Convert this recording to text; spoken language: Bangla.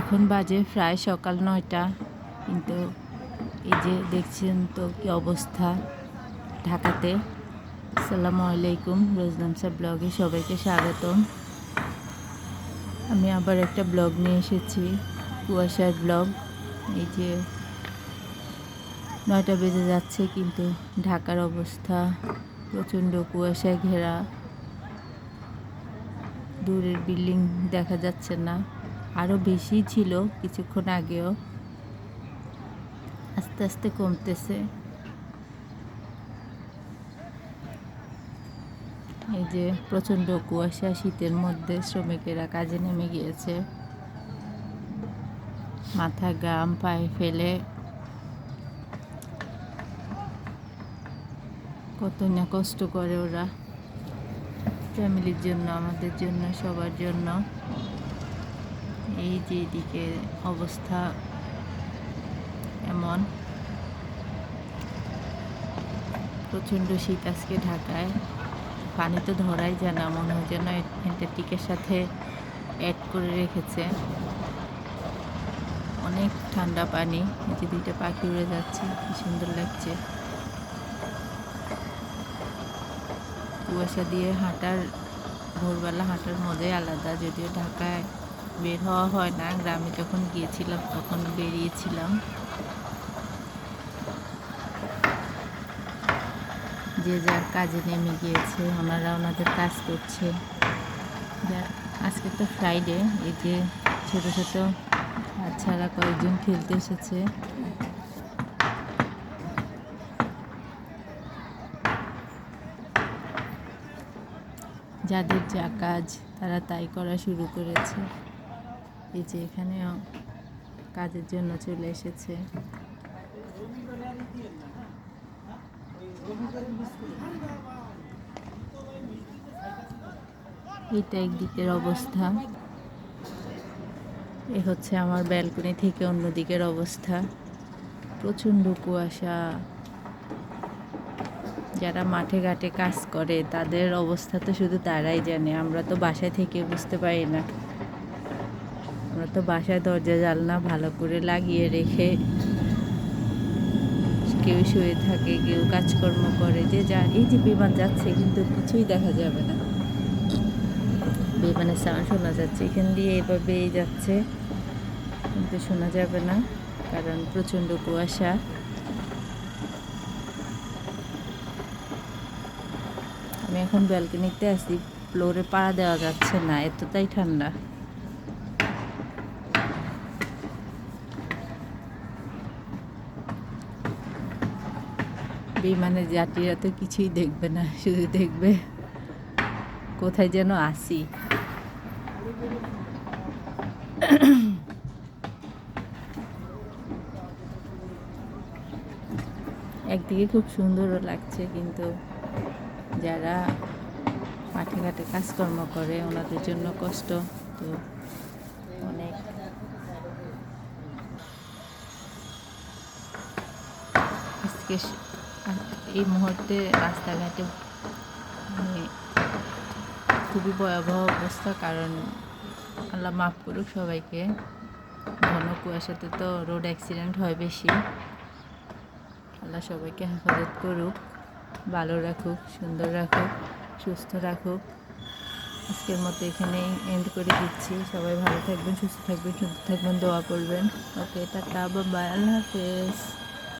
এখন বাজে প্রায় সকাল নয়টা, কিন্তু এই যে দেখছেন তো কি অবস্থা ঢাকাতে। আসসালামু আলাইকুম, রোজনামসা ব্লগে সবাইকে স্বাগতম। আমি আবার একটা ব্লগ নিয়ে এসেছি, কুয়াশার ব্লগ। এই যে নয়টা বেজে যাচ্ছে, কিন্তু ঢাকার অবস্থা প্রচণ্ড কুয়াশায় ঘেরা। দূরের বিল্ডিং দেখা যাচ্ছে না। আরও বেশি ছিল কিছুক্ষণ আগেও। আস্তে আস্তে কমতেছে। এই যে প্রচণ্ড কুয়াশা, শীতের মধ্যে শ্রমিকেরা কাজে নেমে গিয়েছে। মাথা গাম পায়ে ফেলে। কত না কষ্ট করে ওরা। ফ্যামিলির জন্য, আমাদের জন্য, সবার জন্য। এই যে এদিকে অবস্থা এমন। প্রচণ্ড শীত আজকে ঢাকায়। পানি তো ধরাই যায় না, মনে হয় যেন অ্যান্টার্কটিকের সাথে অ্যাড করে রেখেছে। অনেক ঠান্ডা পানি, এই যে দুইটা পাখি উড়ে যাচ্ছে, কি সুন্দর লাগছে। কুয়াশা দিয়ে হাঁটার, ভোরবেলা হাঁটার মজাই আলাদা, যদিও ঢাকায় বের হওয়া হয় না। গ্রামে যখন গিয়েছিলাম, তখন বেরিয়েছিলাম। যে যার কাজে নেমে গিয়েছে, ওনারা ওনাদের কাজ করছে। আজকে তো ফ্রাইডে এই যে ছোটো ছোট বাচ্চারা কয়েকজন খেলতে এসেছে। যাদের যা কাজ, তারা তাই করা শুরু করেছে। এই যে এখানেও কাজের জন্য চলে এসেছে। এটা একদিকের অবস্থা। এ হচ্ছে আমার ব্যালকনি থেকে অন্যদিকের অবস্থা। প্রচণ্ড কুয়াশা। যারা মাঠে ঘাটে কাজ করে, তাদের অবস্থা তো শুধু তারাই জানে। আমরা তো বাসায় থেকে বুঝতে পারি না। আমরা তো বাসায় দরজা, জানলা ভালো করে লাগিয়ে রেখে কেউ শুয়ে থাকে, কেউ কাজকর্ম করে, যে যা, এই যে বিমান যাচ্ছে কিন্তু কিছুই দেখা যাবে না। বিমানের সাউন্ড শোনা যাচ্ছে, এখান দিয়ে এভাবেই যাচ্ছে, কিন্তু শোনা যাবে না, কারণ প্রচণ্ড কুয়াশা। আমি এখন ব্যালকনিতে আছি ফ্লোরে পাড়া দেওয়া যাচ্ছে না, এতটাই ঠান্ডা। বিমানের যাত্রীরা তো কিছুই দেখবে না, শুধু দেখবে কোথায় যেন আসি। একদিকে খুব সুন্দরও লাগছে, কিন্তু যারা মাঠে ঘাটে কাজকর্ম করে, ওনাদের জন্য কষ্ট তো অনেক। আজকে এই মুহূর্তে রাস্তাঘাটে মানে খুবই ভয়াবহ অবস্থা, কারণ আল্লাহ মাফ করুক সবাইকে। ঘন কুয়াশাতে তো রোড অ্যাক্সিডেন্ট হয় বেশি। আল্লাহ সবাইকে হেফাজত করুক, ভালো রাখুক, সুন্দর রাখুক, সুস্থ রাখুক। আজকের মতো এখানেই এন্ড করে দিচ্ছি। সবাই ভালো থাকবেন, সুস্থ থাকবেন, সুন্দর থাকবেন, দোয়া করবেন। ওকে টাটা বাই আল্লাহ হাফেজ।